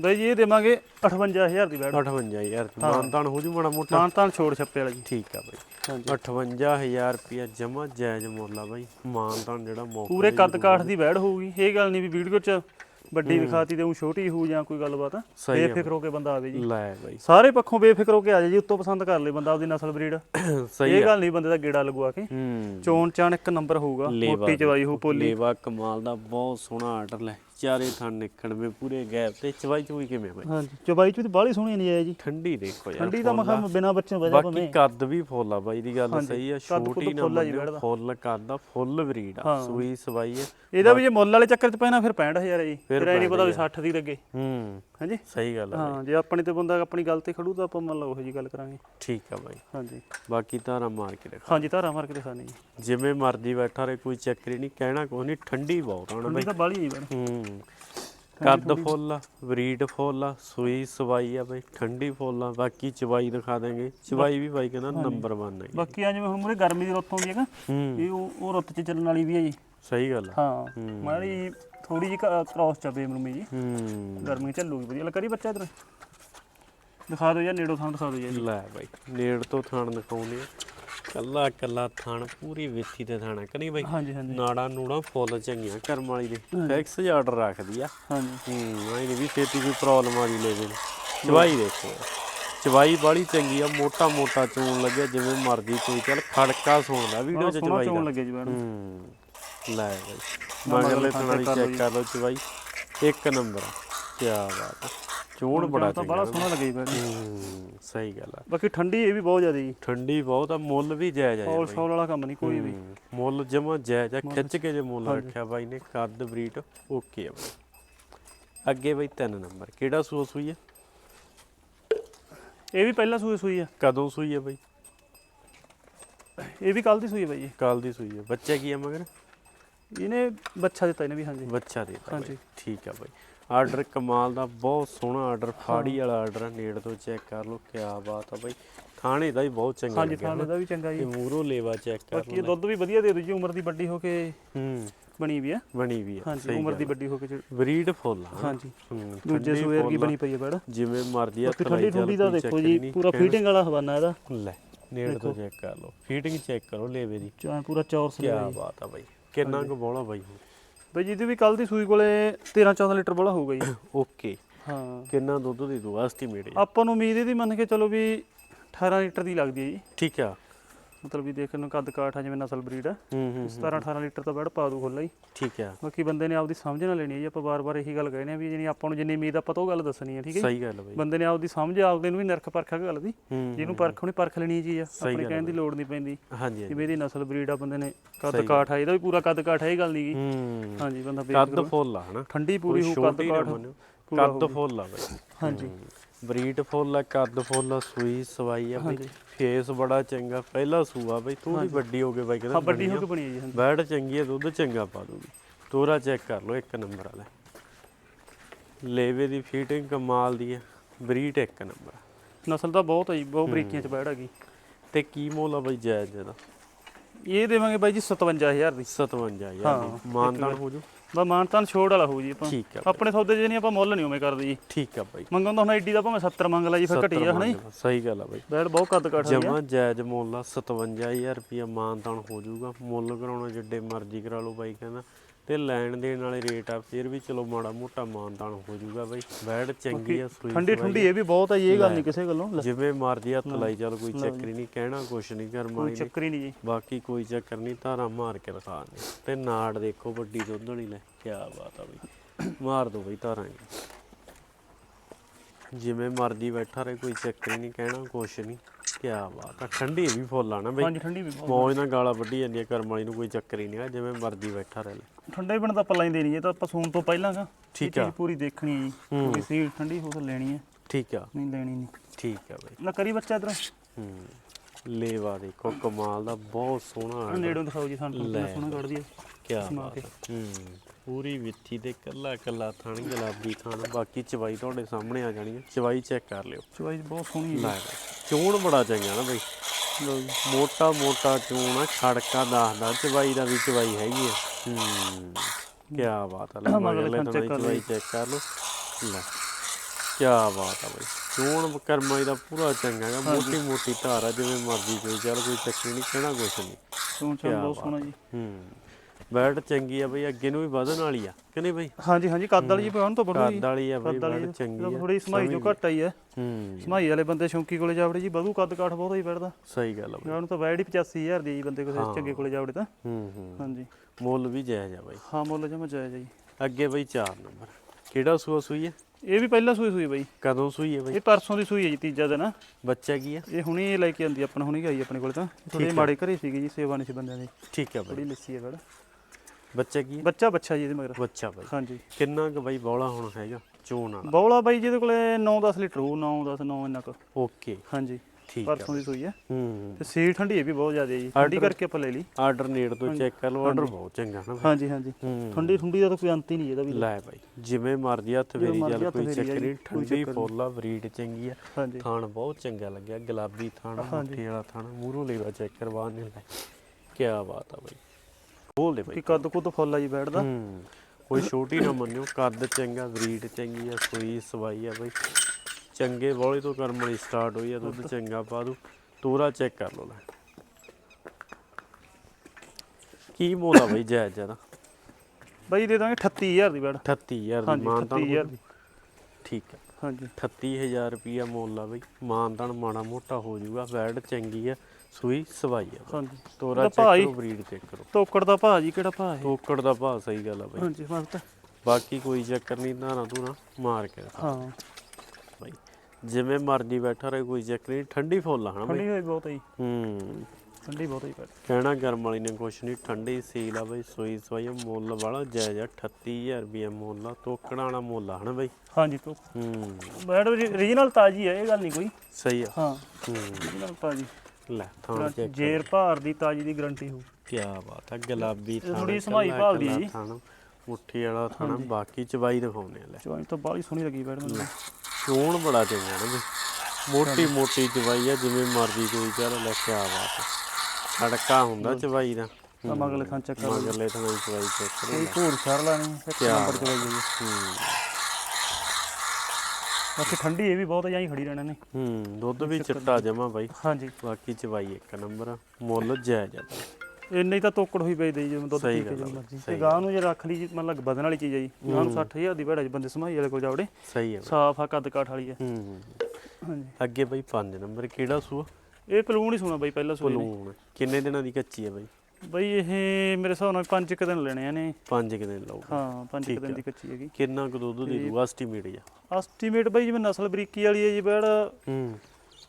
ਬਾਈ ਜੀ ਇਹ ਦੇਵਾਂਗੇ 58000 ਦੀ ਬੈਠ। 58000 ਮਾਨਤਾਨ ਹੋ ਜੂ ਮਾੜਾ ਮੋਟਾ? ਮਾਨਤਾਨ ਛੋੜ ਛੱਪੇ ਵਾਲਾ। ਜੀ ਠੀਕ ਆ ਬਈ। ਹਾਂਜੀ। 58000 ਰੁਪਿਆ ਜਮਾ ਜਾਇਜ਼ ਮੁੱਲ ਆ ਬਾਈ। ਮਾਨਤਾਨ ਜਿਹੜਾ ਮੌਕੇ ਪੂਰੇ ਕੱਦ ਕਾਠ ਦੀ ਬੈੜ ਹੋਊਗੀ। ਇਹ ਗੱਲ ਨਹੀਂ ਵੀ ਵੀਡੀਓ 'ਚ ਵੱਡੀ ਦਿਖਾਤੀ ਤੇ ਉਹ ਛੋਟੀ ਹੋਊ ਜਾਂ ਕੋਈ ਗੱਲਬਾਤ। ਬੇਫਿਕਰ ਹੋ ਕੇ ਬੰਦਾ ਆਵੇ ਜੀ। ਲੈ ਬਾਈ। ਸਾਰੇ ਪੱਖੋਂ ਬੇਫਿਕਰ ਹੋ ਕੇ ਆ ਜਾਏ ਜੀ ਉੱਤੋਂ ਪਸੰਦ ਕਰ ਲੇ ਬੰਦਾ ਆਪਦੀ ਨਸਲ ਬਰੀਡ। [COUGHS] ਸਹੀ ਇਹ ਗੱਲ ਨਹੀਂ ਬੰਦੇ ਦਾ ਗੇੜਾ ਲਗਵਾ ਕੇ। ਹੂੰ। ਚੋਣ ਚਾਣ ਇੱਕ ਨੰਬਰ ਹੋਊਗਾ ਮੋਟੀ ਚਵਾਈ ਹੋਊ ਪੋਲੀ। ਲੇਵਾ ਕਮਾਲ ਦਾ ਬਹੁਤ ਸੋਹਣਾ ਆਰਡਰ ਲੈ। ਚਾਰੇ ਥਣ ਨਿਕਣਵੇਂ ਪੂਰੇ ਗੈਪ ਤੇ ਚਵਾਈ ਚੂਈ ਕਿਵੇਂ ਬਾਈ? ਹਾਂਜੀ ਚਵਾਈ ਚ ਵੀ ਬਾਹਲੀ ਸੋਹਣੀ ਨਹੀਂ ਆਇਆ ਜੀ। ਠੰਡੀ ਦੇਖੋ ਯਾਰ ਠੰਡੀ ਦਾ ਫੁੱਲ ਆ। ਮਖਾ ਬਿਨਾ ਬੱਚਿਆਂ ਵਜ੍ਹਾ ਬਾਕੀ ਭਾਵੇਂ। ਕੱਦ ਵੀ ਫੁੱਲ ਆ ਬਾਈ ਦੀ ਗੱਲ ਹਾਂਜੀ, ਸਹੀ ਆ ਕੱਦ ਛੋਟੀ ਨਾ ਫੁੱਲ ਆ ਜੀ ਮੰਨਿਓ, ਬੈਠਦਾ। ਫੁੱਲ ਕੱਦ ਆ ਫੁੱਲ ਬਰੀਡ ਆ ਹਾਂ। ਸੂਈ ਸਵਾਈ ਆ। ਇਹਦਾ ਵੀ ਜੇ ਮੁੱਲ ਵਾਲੇ ਚੱਕਰ ਚ ਪੈਣਾ ਫਿਰ 65000 ਹੈ ਜੀ। ਫਿਰ ਫਿਰ ਨਹੀਂ ਪਤਾ ਵੀ 65,000 60 ਦੀ ਲੱਗੇ। ਹੂੰ ਹਾਂਜੀ? ਸਹੀ ਗੱਲ ਆ ਹਾਂ ਜੇ ਆਪਣੇ ਤੇ ਬੰਦਾ ਆਪਣੀ ਗੱਲ ਤੇ ਖੜੂ ਤਾਂ ਆਪਾਂ ਮੰਨ ਲਓ ਉਹੋ ਜੀ ਗੱਲ ਕਰਾਂਗੇ। ਠੀਕ ਆ ਬਾਈ। ਹਾਂਜੀ। ਬਾਕੀ ਧਾਰਾ ਮਾਰ ਕੇ ਰੱਖ ਹਾਂਜੀ ਧਾਰਾ ਮਾਰ ਕੇ ਦਿਖਾਣੀ ਜੀ। ਜਿਵੇਂ ਮਰਜ਼ੀ ਬੈਠਾ ਰਹੇ ਕੋਈ ਚੱਕਰੀ ਨਹੀਂ ਕਹਿਣਾ ਕੋਈ ਨਹੀਂ ਠੰਡੀ ਬਹੁਤ ਆ ਨਾ ਠੰਡੀ ਬਾਈ। ਤਾਂ ਬਾਹਲੀ ਜੀ ਬਣ ਹੂੰ। ਕੱਦ ਫੁੱਲ ਆ ਬਰੀਡ ਫੁੱਲ ਆ ਸੂਈ ਸਵਾਈ ਆ ਬਈ ਠੰਡੀ ਫੁੱਲ ਆ ਬਾਕੀ ਚਵਾਈ ਦਿਖਾ ਦਾਂਗੇ ਚਵਾਈ ਵੀ ਬਾਈ ਕਹਿੰਦਾ ਨੰਬਰ 1 ਹੈ ਬਾਕੀ ਆ ਜਿਵੇਂ ਹੁਣ ਮੂਰੇ ਗਰਮੀ ਦੀ ਰੁੱਤ ਆਉਂਦੀ ਹੈ ਨਾ ਹੂੰ। ਇਹ ਉਹ ਉਹ ਰੁੱਤ ਚ ਚੱਲਣ ਵਾਲੀ ਵੀ ਹੈ ਜੀ। ਸਹੀ ਗੱਲ ਹਾਂ। ਮਾੜੀ ਥੋੜੀ ਜਿਹੀ ਕ੍ਰਾਸ ਚੱਪੇ ਮਰਮੀ ਜੀ ਹੂੰ। ਗਰਮੀ ਚੱਲੂਗੀ ਵਧੀਆ। ਲੈ ਕਰੀ ਬੱਚਾ ਇਧਰ। ਦਿਖਾ ਦਿਓ ਯਾਰ ਨੇੜੋ ਥਾਂ ਦਿਖਾ ਦਿਓ ਜੀ ਲੈ ਬਾਈ ਨੇੜ ਤੋਂ ਥਾਣ ਦਿਖਾਉਂਦੇ ਆ। ਕੱਲਾ ਕੱਲਾ ਥਾਣ ਪੂਰੀ ਵੇਥੀ ਤੇ ਥਾਣਾ ਕਨੀ ਬਾਈ? ਹਾਂਜੀ ਹਾਂਜੀ। ਨਾੜਾ ਨੂੜਾ ਫੁੱਲ ਚੰਗੀਆਂ ਕਰਮ ਵਾਲੀ ਦੇ। ਫਿਕਸ ਆਰਡਰ ਰੱਖਦੀ ਆ। ਹਾਂਜੀ। ਹੂੰ ਆਈ ਨਹੀਂ ਵੀ ਛੇਤੀ ਕੋਈ ਪ੍ਰੋਬਲਮ ਆ ਜੀ ਲੈ ਚਵਾਈ ਦੇਖੋ। ਚਵਾਈ ਬਾਲੀ ਚੰਗੀ ਆ ਮੋਟਾ ਮੋਟਾ ਚੂਣ ਲੱਗਿਆ ਜਿਵੇਂ ਮਰਜ਼ੀ ਕੋਈ ਚੱਲ ਖੜਕਾ ਸੁਣਦਾ ਵੀਡੀਓ ਚ ਚਵਾਈ ਚੋਣ ਦਾ। ਲੱਗੇ ਜੀ ਮੈਡਮ ਹੂੰ ਲੈ ਬਾਈ। ਮਗਰਲੇ ਥਾਣਾ ਦੀ ਚੈੱਕ ਕਰ ਲਓ ਚਵਾਈ। ਇੱਕ ਨੰਬਰ ਕੀ ਬਾਤ ਆ। ਚੂਣ ਬੜਾ ਤਾਂ ਚੰਗਾ ਬੜਾ ਸੋਹਣਾ ਲੱਗੇ ਹੂੰ ਸਹੀ ਗੱਲ ਆ। ਬਾਕੀ ਠੰਡੀ ਇਹ ਵੀ ਬਹੁਤ ਜ਼ਿਆਦਾ ਜੀ। ਠੰਡੀ ਬਹੁਤ ਆ ਮੁੱਲ ਵੀ ਜਾਇਜ਼ ਆ ਜੀ ਸ਼ੌਲ ਵਾਲਾ ਕੰਮ ਨਹੀਂ ਕੋਈ ਵੀ। ਹੂੰ, ਮੁੱਲ ਜਮਾ ਜਾਇਜ਼ ਆ ਖਿੱਚ ਕੇ ਜੇ ਮੁੱਲ ਰੱਖਿਆ ਬਾਈ ਨੇ ਕੱਦ ਬਰੀਟ ਓਕੇ ਆ ਬਾਈ। ਅੱਗੇ ਬਾਈ ਤਿੰਨ ਨੰਬਰ ਕਿਹੜਾ ਸੂਆ ਸੂਈ ਆ? ਇਹ ਵੀ ਪਹਿਲਾਂ ਸੂਈ ਸੂਈ ਆ। ਕਦੋਂ ਸੂਈ ਆ ਬਾਈ? ਇਹ ਵੀ ਕੱਲ ਦੀ ਸੂਈ ਆ ਬਾਈ ਜੀ। ਕੱਲ ਦੀ ਸੂਈ ਆ। ਬੱਚਾ ਕੀ ਆ ਮਗਰ? ਇਹਨੇ ਬੱਚਾ ਦਿੱਤਾ ਇਹਨੇ ਵੀ ਹਾਂਜੀ। ਬੱਚਾ ਦੇ ਦਿੱਤਾ ਬਾਈ। ਹਾਂਜੀ। ਠੀਕ ਆ ਬਾਈ। ਆਰਡਰ ਕਮਾਲ ਦਾ ਬਹੁਤ ਸੋਹਣਾ ਆਰਡਰ ਫਾੜੀ ਵਾਲਾ ਆਰਡਰ ਆ ਨੇੜ ਤੋਂ ਚੈੱਕ ਕਰ ਲਓ ਕੀ ਬਾਤ ਆ ਬਾਈ। ਖਾਣੇ ਦਾ ਵੀ ਬਹੁਤ ਚੰਗਾ ਹਾਂਜੀ ਥਾਣੇ ਦਾ ਵੀ ਚੰਗਾ ਤੇ ਜੀ ਮੂਰੋ ਲੇਵਾ ਚੈੱਕ ਕਰ ਬਾਕੀ ਇਹ ਦੁੱਧ ਵੀ ਵਧੀਆ ਦੇ ਦੂ ਜੀ ਉਮਰ ਦੀ ਵੱਡੀ ਹੋ ਕੇ ਹੂੰ। ਬਣੀ ਵੀ ਆ। ਬਣੀ ਵੀ ਆ ਹਾਂਜੀ ਉਮਰ ਦੀ ਵੱਡੀ ਹੋ ਕੇ ਬਰੀਡ ਫੁੱਲ ਆ। ਹਾਂਜੀ। ਹੂੰ, ਦੂਜੇ ਸੂਏ ਵਰਗੀ ਆ, ਬਣੀ ਪਈ ਹੈ ਬੈੜ। ਜਿਵੇਂ ਬਾਕੀ ਹੱਥ ਠੰਡੀ ਠੰਡੀ ਦਾ ਦੇਖੋ ਜੀ ਪੂਰਾ ਫੀਡਿੰਗ ਵਾਲਾ ਹਵਾਨਾ ਇਹਦਾ। ਲੈ ਨੇੜ ਤੋਂ ਚੈੱਕ ਕਰ ਲਓ। ਫੀਟਿੰਗ ਚੈੱਕ ਕਰੋ ਲੇਵੇ ਦੀ। ਚਾਹ ਪੂਰਾ ਚੌਰਸ ਕੀ ਬਾਤ ਆ ਬਾਈ। ਕਿੰਨਾ ਕੁ ਬੋਲਾ ਬਾਈ ਬਈ ਜਿਹਦੀ ਵੀ ਕੱਲ ਦੀ ਸੂਈ ਕੋਲੇ 13 14 ਲੀਟਰ ਬੋਲਾ ਹੋਊਗਾ ਜੀ। ਓਕੇ। ਹਾਂ। ਕਿੰਨਾ ਦੁੱਧ ਦੇ ਦੂ ਐਸਟੀਮੇਟ ਆਪਾਂ ਨੂੰ ਉਮੀਦ ਇਹਦੀ ਮੰਨ ਕੇ ਚਲੋ ਵੀ 18 ਲੀਟਰ ਦੀ ਲੱਗਦੀ ਹੈ ਜੀ। ਠੀਕ ਆ। ਮਤਲਬ ਵੀ ਦੇਖਣ ਨੂੰ ਕੱਦ ਕਾਠ ਆ ਜਿਵੇਂ ਨਸਲ ਬਰੀਡ ਆ। ਹੂੰ ਹੂੰ 17 18 ਲੀਟਰ ਤਾਂ ਬੈੜ ਪਾ ਦੂ ਖੁੱਲਾ ਹੀ। ਠੀਕ ਆ। ਬਾਕੀ ਬੰਦੇ ਨੇ ਆਪਦੀ ਸਮਝ ਨਾਲ ਲੈਣੀ ਹੈ ਜੀ ਆਪਾਂ ਵਾਰ-ਵਾਰ ਇਹੀ ਗੱਲ ਕਹਿੰਦੇ ਆ ਵੀ ਜਿਹੜੀ ਆਪਾਂ ਨੂੰ ਜਿੰਨੀ ਉਮੀਦ ਆ ਪਤਾ ਉਹ ਗੱਲ ਦੱਸਣੀ ਹੈ ਠੀਕ ਹੈ? ਸਹੀ ਗੱਲ ਆ ਬਾਈ। ਬੰਦੇ ਨੇ ਆਪਦੀ ਸਮਝ ਆਪਦੇ ਨੂੰ ਵੀ ਨਿਰਖ ਪਰਖਾ ਗੱਲ ਦੀ। ਜਿਹਨੂੰ ਪਰਖ ਹੋਣੀ ਪਰਖ ਲੈਣੀ ਚੀਜ਼ ਆ। ਆਪਣੇ ਕਹਿਣ ਦੀ ਲੋੜ ਨਹੀਂ ਪੈਂਦੀ। ਹਾਂਜੀ ਜਿਵੇਂ ਇਹਦੀ ਨਸਲ ਬਰੀਡ ਆ ਬੰਦੇ ਨੇ ਕੱਦ ਕਾਠ ਆ ਇਹਦਾ ਵੀ ਪੂਰਾ ਕੱਦ ਕਾਠ ਹੈ ਇਹ ਗੱਲ ਨਹੀਂ ਗੀ। ਹਾਂਜੀ ਬੰਦਾ ਕੱਦ ਫੁੱਲ ਆ ਹਨਾ। ਠੰਡੀ ਪੂਰੀ ਹੋ ਕੱਦ ਕਾਠ। ਕੱਦ ਫੁੱਲ ਆ ਬਾਈ। ਹਾਂਜੀ। ਬਰੀਡ ਫੁੱਲ ਆ ਕੱਦ ਫੁੱਲ ਆ ਸੂਈ ਸਵਾਈ ਆ ਬਾਈ। ਫੇਸ ਬੜਾ ਚੰਗਾ ਪਹਿਲਾ ਸੂਆ ਬਾਈ ਤੂੰ ਵੀ ਵੱਡੀ ਹੋ ਕੇ ਬਾਈ ਹਾਂ ਕਹਿੰਦਾ ਵੱਡੀ ਹੋ ਕੇ ਬਣੀ ਹੈ ਜੀ ਬੈਡ ਚੰਗੀ ਹੈ ਦੁੱਧ ਚੰਗਾ ਪਾ ਦੂਗੀ ਤੋਰਾ ਚੈੱਕ ਕਰ ਲਓ ਇੱਕ ਨੰਬਰ ਵਾਲਾ। ਲੇਵੇ ਦੀ ਫੀਟਿੰਗ ਕਮਾਲ ਦੀ ਹੈ ਬਰੀਡ ਇੱਕ ਨੰਬਰ ਨਸਲ ਤਾਂ ਬਹੁਤ ਹੈ ਜੀ ਬਹੁਤ ਬਰੀਕੀਆਂ ਚ ਬੈੜ ਹੈਗੀ ਤੇ ਕੀ ਮੁੱਲ ਆ ਬਾਈ ਜਾਇਜ਼ ਇਹਦਾ? ਇਹ ਦੇਵਾਂਗੇ ਬਾਈ ਜੀ 57000 ਦੀ। 57000 ਹਾਂ, ਦੀ ਮਾਨਦਾਨ ਹੋ ਜੂ। ਬਾ ਮਾਨਤਾਨ ਛੋੜ ਵਾਲਾ ਹੋਊ ਜੀ ਆਪਾਂ। ਠੀਕ ਆ ਆਪਣੇ ਸੌਦੇ ਜੇ ਨਹੀਂ ਆਪਾਂ ਮੁੱਲ ਨਹੀਂ ਉਵੇਂ ਕਰਦੇ ਜੀ। ਠੀਕ ਆ ਬਾਈ। ਮੰਗਣ ਤਾਂ ਹੁਣ ਐਡੀ ਦਾ ਭਾਵੇਂ 70 ਮੰਗ ਲਾ ਜੀ ਫਿਰ ਘਟੀ ਆ ਹਨਾ ਜੀ। ਸਹੀ ਗੱਲ ਆ ਬਾਈ। ਬੈੜ ਬਹੁਤ ਕੱਦ ਕਾਠ ਹੈ ਜਮਾ ਜਾਇਜ਼ ਮੁੱਲ ਆ 57000 ਰੁਪਿਆ ਮਾਨਦਾਨ ਹੋ ਜਾਊਗਾ। ਮੁੱਲ ਕਰਾਉਣਾ ਜਿੱਡੇ ਮਰਜ਼ੀ ਕਰਾ ਲਓ ਬਾਈ ਕਹਿੰਦਾ। ਤੇ ਲੈਣ ਦੇਣ ਵਾਲੇ ਰੇਟ ਆ ਫਿਰ ਵੀ ਚਲੋ ਮਾੜਾ ਮੋਟਾ ਮਾਨਦਾਨ ਹੋ ਜਾਊਗਾ ਬਾਈ। ਬੈਡ ਚੰਗੀ ਆ ਸੂਈ ਠੰਡੀ ਠੰਡੀ ਇਹ ਵੀ ਬਹੁਤ ਜੀ ਇਹ ਗੱਲ ਨਹੀਂ ਕਿਸੇ ਗੱਲੋਂ। ਜਿਵੇਂ ਮਰਜ਼ੀ ਹੱਥ ਲਾਈ ਚੱਲ ਕੋਈ ਚੱਕਰ ਨਹੀਂ ਕਹਿਣਾ ਕੁਛ ਨਹੀਂ ਕਰਮਾ ਕੋਈ ਚੱਕਰ ਨਹੀਂ ਜੀ। ਬਾਕੀ ਕੋਈ ਚੱਕਰ ਨਹੀਂ ਧਾਰਾ ਮਾਰ ਕੇ ਦਿਖਾ ਦੇ ਤੇ ਨਾੜ ਦੇਖੋ ਵੱਡੀ ਦੁੱਧ ਵਾਲੀ ਲੈ ਕੀ ਬਾਤ ਆ ਬਈ। ਮਾਰ ਦੋ ਬਈ ਧਾਰਾਂ ਜੀ। ਜਿਵੇਂ ਮਰਜ਼ੀ ਬੈਠਾ ਰਹੇ ਕੋਈ ਚੱਕਰ ਹੀ ਨਹੀਂ ਕਹਿਣਾ ਕੁਛ ਨਹੀਂ। ਕੀ ਬਾਤ ਆ ਠੰਡੀ ਵੀ ਫੁੱਲ ਆ ਨਾ ਬਈ। ਹਾਂਜੀ ਠੰਡੀ ਵੀ ਬਹੁਤ। ਮੌਜ ਨਾਲ ਗਾਲਾਂ ਵੱਢੀ ਜਾਂਦੀਆਂ ਕਰਮ ਵਾਲੀ ਨੂੰ ਕੋਈ ਚੱਕਰ ਹੀ ਨਹੀਂ ਆ ਜਿਵੇਂ ਮਰਜ਼ੀ ਬੈਠਾ ਰਹੇ। ਲੈ। ਠੰਡਾ ਹੀ ਬਣਦਾ ਆਪਾਂ ਲੈਂਦੇ ਨਹੀਂ ਇਹ ਤਾਂ ਆਪਾਂ ਸੂਣ ਤੋਂ ਪਹਿਲਾਂ ਗਾ। ਠੀਕ ਆ। ਪੂਰੀ ਦੇਖਣੀ ਹੈ ਜੀ। ਹੂੰ। ਸੀ ਠੰਡੀ ਹੋ ਤਾਂ ਲੈਣੀ ਹੈ ਠੀਕ ਆ। ਨਹੀਂ ਲੈਣੀ ਨਹੀਂ। ਠੀਕ ਆ ਬਈ। ਲੈ ਕਰੀ ਬੱਚਾ ਇਧਰ। ਹੂੰ। ਲੇਵਾ ਦੇਖੋ ਕਮਾਲ ਦਾ ਬਹੁਤ ਸੋਹਣਾ ਹੈ ਨੇੜੋਂ ਦਿਖਾਓ ਜੀ ਸਾਨੂੰ ਲੈ। ਕਿੰਨਾ ਸੋਹਣਾ ਕੱਢਦੀ ਹੈ ਕਿਆ ਬਾਤ। ਹੈ ਹੂੰ। ਪੂਰੀ ਵਿੱਥੀ ਤੇ ਕੱਲਾ ਕੱਲਾ ਥਣ ਗੁਲਾਬੀ ਥਣ। ਬਾਕੀ ਚਵਾਈ ਤੁਹਾਡੇ ਸਾਹਮਣੇ ਆ ਜਾਣੀ ਹੈ। ਚਵਾਈ ਚੈੱਕ ਕਰ ਲਿਓ। ਚਵਾਈ ਬਹੁਤ ਸੋਹਣੀ ਹੈ। ਚੋਣ ਬੜਾ ਚੰਗਾ ਨਾ ਬਈ। ਮੋਟਾ ਮੋਟਾ ਚੋਣ ਆ ਖੜਕਾ ਦੱਸਦਾ ਚਵਾਈ ਦਾ ਵੀ ਚਵਾਈ ਹੈਗੀ ਹੈ ਹੂੰ ਕਿਆ ਬਾਤ ਹੈ ਲੈ ਮਗਰਲੇ ਥਣ ਚਵਾਈ ਚੈੱਕ ਕਰ ਲਓ। ਲੈ ਕਿਆ ਬਾਤ ਹੈ ਬਈ। ਚੋਣ ਕਰਮਾਈ ਦਾ ਪੂਰਾ ਚੰਗਾ ਹੈ ਮੋਟੀ ਮੋਟੀ ਧਾਰ ਆ ਜਿਵੇਂ ਮਰਜ਼ੀ ਕੋਈ ਚੱਲ ਕੋਈ ਚੱਕਰੀ ਨਹੀਂ ਕਹਿਣਾ ਕੁਛ ਨਹੀਂ ਸੋਹਣ ਕਿਆ ਚਾਂ ਬਹੁਤ ਬਾਤ ਸੋਹਣਾ ਜੀ। ਹੂੰ। ਬੈਟ ਚੰਗੀ ਆ ਬਈ ਅੱਗੇ ਨੂੰ ਵੀ ਵਧਣ ਵਾਲੀ ਆ ਕਿ ਨਹੀਂ ਬਈ? ਹਾਂਜੀ ਹਾਂਜੀ ਕੱਦ ਵਾਲੀ ਜੀ ਪਾਉਣ ਤੋਂ ਬੜੂ ਜੀ ਕੱਦ ਵਾਲੀ ਆ ਬਈ ਬੈਟ ਚੰਗੀ ਆ ਥੋੜੀ ਸਮਾਈ ਜੋ ਘੱਟ ਆਈ ਹੈ ਹੂੰ। ਸਮਾਈ ਵਾਲੇ ਬੰਦੇ ਸ਼ੌਂਕੀ ਕੋਲੇ ਜਾਵੜੇ ਜੀ ਵਧੂ ਕੱਦ ਕਾਠ ਬਹੁਤ ਹੀ ਬੈਠਦਾ ਸਹੀ ਗੱਲ ਆ ਬਈ। ਉਹਨਾਂ ਤਾਂ ਵੈੜ ਹੀ 85000 ਦੀ ਜੀ ਬੰਦੇ ਕੋਲੇ। ਚੰਗੇ ਕੋਲੇ ਜਾਵੜੇ ਤਾਂ। ਹੂੰ ਹੂੰ। ਹਾਂਜੀ। ਮੁੱਲ ਵੀ ਜਾਇਜ਼ ਆ ਬਈ। ਹਾਂ ਮੁੱਲ ਜਮਾ ਜਾਇਜ਼ ਹੈ ਜੀ। ਅੱਗੇ ਬਈ 4 ਨੰਬਰ। ਕਿਹੜਾ ਸੂਆ ਸੂਈ ਹੈ ਇਹ ਵੀ ਪਹਿਲਾਂ ਸੂਈ ਸੂਈ ਬਾਈ। ਕਦੋਂ ਸੂਈ ਹੈ ਬਈ? ਇਹ ਪਰਸੋਂ ਦੀ ਸੂਈ ਹੈ ਜੀ ਤੀਜਾ ਦਿਨ। ਬੱਚਾ ਕੀ ਆ? ਇਹ ਹੁਣੀ ਲੈ ਕੇ ਆਂਦੀ ਆਪਣਾ ਹੁਣੀ ਗਈ ਆਪਣੇ ਕੋਲ ਤਾਂ। ਥੋੜੇ। ਮਾੜੇ ਘਰੇ ਸੀਗੇ ਜੀ ਸੇਵਾ ਨਹੀਂ ਸੀ ਬੰਦਿਆਂ ਦੀ। ਠੀਕ ਹੈ ਥੋੜੀ ਬਈ ਲੱਸੀ ਹੈ ਬੜ ਬੱਚਾ ਕੀ ਹੈ? ਬੱਚਾ ਬੱਚਾ ਜੀ ਇਹਦੇ ਮਗਰ। ਬੱਚਾ ਬਈ। ਹਾਂਜੀ। ਕਿੰਨਾ ਕੁ ਬਈ ਬੌਲਾ ਹੁਣ ਹੈਗਾ ਚੋਣ ਵਾਲਾ? ਬੌਲਾ ਬਾਈ ਜਿਹਦੇ ਕੋਲੇ 9-10 ਲੀਟਰ ਹੋਊ 9-10 9 ਇੰਨਾ ਕੁ। ਓਕੇ। ਹਾਂਜੀ। ਠੀਕ ਆ। ਪਰਸੋਂ ਦੀ ਸੂਈ ਹੈ। ਹੂੰ। ਤੇ ਸੀਲ ਠੰਡੀ ਇਹ ਵੀ ਬਹੁਤ ਜ਼ਿਆਦਾ ਜੀ। ਠੰਡੀ ਕਰਕੇ ਆਪਾਂ ਲੈ ਲਈ। ਆਰਡਰ ਨੇੜ ਤੋਂ ਚੈੱਕ ਕਰ ਲਓ ਆਰਡਰ ਬਹੁਤ ਚੰਗਾ ਨਾ ਬਈ। ਹਾਂਜੀ ਹਾਂਜੀ। ਹੂੰ। ਠੰਡੀ ਠੰਡੀ ਦਾ ਤਾਂ ਕੋਈ ਅੰਤ ਹੀ ਨਹੀਂ ਇਹਦਾ ਵੀ। ਲੈ ਬਾਈ ਜਿਵੇਂ ਮਰਜ਼ੀ ਹੱਥ ਜਿਵੇਂ ਫੇਰੀ ਮਰਜ਼ੀ ਚੱਲ ਹੱਥ ਕੋਈ ਆ ਚੱਕਰ ਨਹੀਂ। ਠੰਡੀ ਫੋਲਾ ਬਰੀਡ ਚੰਗੀ ਆ। ਹਾਂਜੀ। ਥਾਣ ਬਹੁਤ ਚੰਗਾ ਲੱਗਿਆ ਗੁਲਾਬੀ ਥਾਣ। ਮੁੱਠੀ ਵਾਲਾ ਥਾਣ ਮੂਹਰੋਂ ਲੈਵਾ ਚੈੱਕ ਕਰਵਾ ਨਹੀਂ ਲੈ ਕੀ ਬਾਤ ਆ ਬਾਈ। ਬੋਲ ਦੇ ਬਾਈ ਕਿ ਕੱਦ ਕੁੱਦ ਫੁੱਲ ਆ ਜੀ ਬੈਠਦਾ ਹੂੰ। ਕੋਈ ਛੋਟੀ ਨਾ ਮੰਨਿਓ ਕੱਦ ਚੰਗਾ ਬਰੀਡ ਚੰਗੀ ਆ ਸੂਈ ਸਵਾਈ ਆ ਬਈ। ਚੰਗੇ ਬੋਲੇ ਤੋਂ ਕਰਮ ਵਾਲੀ ਸਟਾਰਟ ਹੋਈ ਆ ਦੁੱਧ ਚੰਗਾ ਪਾ ਦੂ ਤੋਰਾ ਚੈੱਕ ਕਰ ਲਓ ਲੈ। ਕੀ ਮੋਲ ਬਈ ਜਾਇਜ਼ ਜ਼ਿਆਦਾ ਬਾਈ ਦੇ ਦਾਂਗੇ 38000 ਦੀ ਬੈੜ 38000 ਦੀ ਮਾਨਤਾਨ 38000 ਦੀ। ਠੀਕ ਆ। ਹਾਂਜੀ। 38000 ਰੁਪਿਆ ਮੁੱਲ ਬਈ। ਮਾਨਤਾਨ ਮਾੜਾ ਮੋਟਾ ਹੋ ਜਾਊਗਾ ਬੈਡ ਚੰਗੀ ਆ। ਸੂਈ ਸਵਾਈ ਆ ਬਈ। ਹਾਂਜੀ। ਤੋਰਾ ਉਹਦਾ ਚੈੱਕ ਭਾਅ ਹੀ- ਕਰੋ ਬਰੀਡ ਚੈੱਕ ਕਰੋ। ਟੋਕੜ ਦਾ ਭਾਅ ਜੀ ਕਿਹੜਾ ਭਾਅ ਹੈ ਟੋਕੜ ਦਾ ਭਾਅ ਸਹੀ ਗੱਲ ਆ ਬਈ। ਹਾਂਜੀ ਮਸਤ ਬਾਕੀ ਕੋਈ ਚੱਕਰ ਨਹੀਂ ਧਾਰਾਂ ਧੂਰਾਂ ਮਾਰ ਕੇ ਰੱਖ। ਹਾਂ। ਬਾਈ ਜਿਵੇਂ ਮਰਜ਼ੀ ਬੈਠਾ ਰਹੇ ਕੋਈ ਚੱਕਰ ਨਹੀਂ। ਠੰਡੀ ਫੁੱਲ ਆ ਹਨਾ ਬਈ? ਠੰਡੀ ਹੋਈ ਬਹੁਤ ਹੈ ਜੀ। ਹੂੰ। ਠੰਡੀ ਬਹੁਤ ਹੈ ਜੀ ਬੈੜ ਕਹਿਣਾ ਗਰਮ ਵਾਲੀ ਨੇ ਕੁਛ ਨਹੀਂ ਠੰਡੀ ਸੀਲ ਆ ਬਈ ਸੋਈ ਸਵਾਈ ਆ, ਮੁੱਲ ਵਾਲਾ ਜਾਇਜ਼ ਆ 38000 ਰੁਪਏ ਮੁੱਲ ਆ ਤੋਕੜਾਂ ਵਾਲਾ ਮੁੱਲ ਆ ਹਨਾ ਬਈ? ਹਾਂਜੀ ਤੋਂ ਹੂੰ। ਬੈੜ ਰੀਜਨਲ ਤਾਜੀ ਹੈ ਇਹ ਗੱਲ ਨਹੀਂ ਕੋਈ। ਸਹੀ ਆ। ਹਾਂ। ਹੂੰ। ਰੀਜਨਲ ਤਾਜੀ। ਲੈ ਥਾਂ ਚੈੱਕ ਜੇਰ ਭਾਰ ਦੀ ਤਾਜੀ ਦੀ ਗਾਰੰਟੀ ਹੋ ਕੀ ਬਾਤ ਆ ਗੁਲਾਬੀ ਥਾਣਾ ਥੋੜ੍ਹੀ ਸਮਾਈ ਭਾਲਦੀ ਆ ਜੀ। ਥਾਣਾ ਮੁੱਠੀ ਵਾਲਾ ਥਾਣਾ ਬਾਕੀ ਚਵਾਈ ਦਿਖਾਉਂਦੇ ਆ ਲੈ। ਚਵਾਈ ਤਾਂ ਬਾਹਲੀ ਸੋਹਣੀ ਲੱਗੀ ਬੈੜ ਮੈਨੂੰ। ਚੋਣ ਬੜਾ ਚੰਗਾ ਨਾ ਬਈ ਮੋਟੀ ਮੋਟੀ ਚਵਾਈ ਆ ਜਿਵੇਂ ਮਰਜ਼ੀ ਕੋਈ ਚੱਲ ਲੈ ਕੇ ਆ। ਬਾਤ ਖੜਕਾ ਹੁੰਦਾ ਚਵਾਈ ਦਾ। ਮਗਲੇ ਥਾਂ ਚੱਕ ਕਰ ਮਗਰਲੇ ਥਾਂ ਚਵਾਈ ਚੈੱਕ ਕਰੋ ਕੋਈ ਘੂਰ ਛੜ ਲਾਣੀ ਇੱਕ ਨੰਬਰ ਚਵਾਈ ਹੈ ਜੀ ਹੂੰ। ਬਾਕੀ ਠੰਡੀ ਇਹ ਵੀ ਬਹੁਤ ਹੈ ਜਾਂ ਹੀ ਖੜੀ ਰਹਿਣਾ ਨੇ। ਹੂੰ ਦੁੱਧ ਵੀ ਚਿੱਟਾ ਜਮਾ ਬਾਈ। ਹਾਂਜੀ। ਬਾਕੀ ਚਵਾਈ ਇੱਕ ਨੰਬਰ ਆ ਮੁੱਲ ਜਾਇਜ਼ ਆ। ਇੰਨੇ ਹੀ ਤਾਂ ਤੋਕੜ ਹੋਈ ਪਈ ਦੀ ਜਿਵੇਂ ਦੁੱਧ ਪੀ ਕੇ ਆ ਜਿਵੇਂ ਮਰਜ਼ੀ। ਤੇ ਗਾਂ ਨੂੰ ਜੇ ਰੱਖ ਲਈ ਜੀ, ਮਤਲਬ ਵਧਣ ਵਾਲੀ ਚੀਜ਼ ਹੈ ਜੀ। ਗਾਂ ਨੂੰ 60000 ਦੀ ਭੇੜਾ ਜੀ ਬੰਦੇ ਸਮਾਈ ਵਾਲੇ ਕੋਲ ਜਾਵੜੇ ਸਹੀ ਹੈ। ਸਾਫ਼ ਆ ਕੱਦ ਕਾਠ ਵਾਲੀ ਹੈ ਹੂੰ। ਹਾਂਜੀ। ਅੱਗੇ ਬਾਈ 5 ਨੰਬਰ ਕਿਹੜਾ ਸੂਆ? ਇਹ ਪਲੂਣ ਹੀ ਸੋਣਾ ਬਾਈ ਪਹਿਲਾਂ ਨੇ ਪਲੂਣ। ਕਿੰਨੇ ਦਿਨਾਂ ਦੀ ਕੱਚੀ ਹੈ ਬਾਈ? ਬਾਈ ਇਹ ਮੇਰੇ ਹਿਸਾਬ ਨਾਲ ਪੰਜ ਕੁ ਦਿਨ ਲੈਣੇ ਆ ਨੇ। 5 ਕਿ ਦਿਨ ਲਊਗਾ। ਹਾਂ ਪੰਜ ਕੁ ਠੀਕ ਦਿਨ ਆ। ਦੀ ਕੱਚੀ ਹੈਗੀ। ਕਿੰਨਾ ਕੁ ਦੁੱਧ ਦੇ ਦੂਗਾ ਐਸਟੀਮੇਟ ਜਾ? ਐਸਟੀਮੇਟ ਬਾਈ ਜਿਵੇਂ ਨਸਲ ਬਰੀਕੀ ਵਾਲੀ ਹੈ ਜੀ ਬੈੜ। ਹੂੰ।